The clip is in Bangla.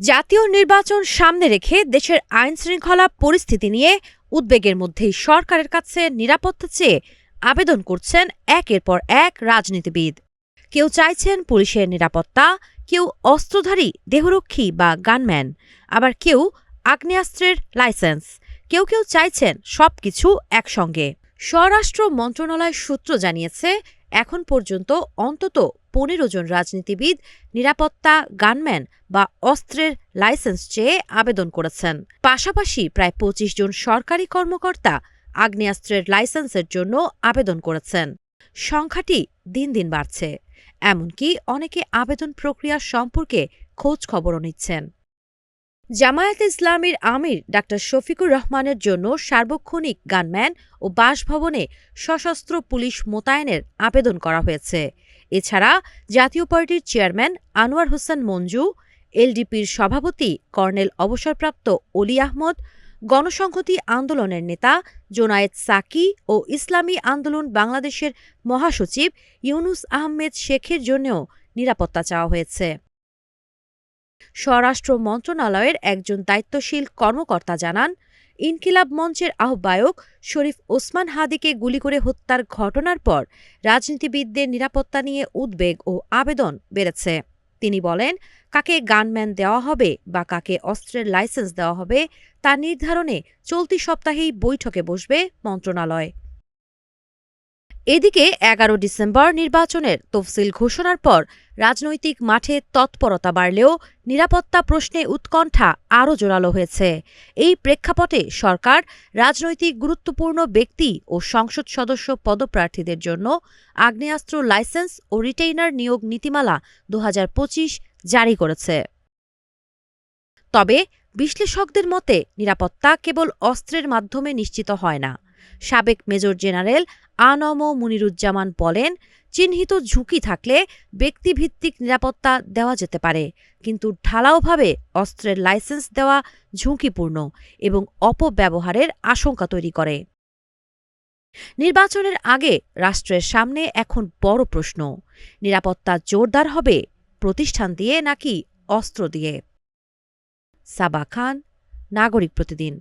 জাতীয় নির্বাচন সামনে রেখে দেশের আইন শৃঙ্খলা পরিস্থিতি নিয়ে উদ্বেগের মধ্যেই সরকারের কাছে নিরাপত্তা চেয়ে আবেদন করছেন একের পর এক রাজনীতিবিদ। কেউ চাইছেন পুলিশের নিরাপত্তা, কেউ অস্ত্রধারী, দেহরক্ষী বা গানম্যান। আবার কেউ আগ্নেয়াস্ত্রের লাইসেন্স। কেউ কেউ চাইছেন সবকিছু একসঙ্গে। স্বরাষ্ট্র মন্ত্রণালয় সূত্র জানিয়েছে এখন পর্যন্ত অন্তত পনেরো জন রাজনীতিবিদ, নিরাপত্তা গানম্যান বা অস্ত্রের লাইসেন্স চেয়ে আবেদন করেছেন। পাশাপাশি প্রায় পঁচিশ জন সরকারি কর্মকর্তা আগ্নেয়াস্ত্রের লাইসেন্সের জন্য আবেদন করেছেন। সংখ্যাটি দিন দিন বাড়ছে। এমনকি অনেকে আবেদন প্রক্রিয়া সম্পর্কে খোঁজ খবরও নিচ্ছেন। জামায়াত ইসলামীর আমির ডাক্তার শফিকুর রহমানের জন্য সার্বক্ষণিক গানম্যান ও বাসভবনে সশস্ত্র পুলিশ মোতায়েনের আবেদন করা হয়েছে। এছাড়া জাতীয় পার্টির চেয়ারম্যান আনোয়ার হোসেন মঞ্জু, এলডিপির সভাপতি কর্নেল অবসরপ্রাপ্ত অলি আহমদ, গণসংহতি আন্দোলনের নেতা জোনায়েদ সাকি ও ইসলামী আন্দোলন বাংলাদেশের মহাসচিব ইউনুস আহমেদ শেখের জন্যও নিরাপত্তা চাওয়া হয়েছে। স্বরাষ্ট্র মন্ত্রণালয়ের একজন দায়িত্বশীল কর্মকর্তা জানান, ইনকিলাব মঞ্চের আহ্বায়ক শরীফ ওসমান হাদিকে গুলি করে হত্যার ঘটনার পর রাজনীতিবিদদের নিরাপত্তা নিয়ে উদ্বেগ ও আবেদন বেড়েছে। তিনি বলেন, কাকে গানম্যান দেওয়া হবে বা কাকে অস্ত্রের লাইসেন্স দেওয়া হবে তা নির্ধারণে চলতি সপ্তাহেই বৈঠকে বসবে মন্ত্রণালয়। এদিকে এগারো ডিসেম্বর নির্বাচনের তফসিল ঘোষণার পর রাজনৈতিক মাঠে তৎপরতা বাড়লেও নিরাপত্তা প্রশ্নে উৎকণ্ঠা আরও জোরালো হয়েছে। এই প্রেক্ষাপটে সরকার রাজনৈতিক গুরুত্বপূর্ণ ব্যক্তি ও সংসদ সদস্য পদপ্রার্থীদের জন্য আগ্নেয়াস্ত্র লাইসেন্স ও রিটেইনার নিয়োগ নীতিমালা দু হাজার পঁচিশ জারি করেছে। তবে বিশ্লেষকদের মতে নিরাপত্তা কেবল অস্ত্রের মাধ্যমে নিশ্চিত হয় না। সাবেক মেজর জেনারেল আনম মুনিরুজ্জামান বলেন, চিহ্নিত ঝুঁকি থাকলে ব্যক্তিভিত্তিক নিরাপত্তা দেওয়া যেতে পারে, কিন্তু ঢালাওভাবে অস্ত্রের লাইসেন্স দেওয়া ঝুঁকিপূর্ণ এবং অপব্যবহারের আশঙ্কা তৈরি করে। নির্বাচনের আগে রাষ্ট্রের সামনে এখন বড় প্রশ্ন, নিরাপত্তা জোরদার হবে প্রতিষ্ঠান দিয়ে নাকি অস্ত্র দিয়ে? সাবা খান, নাগরিক প্রতিদিন।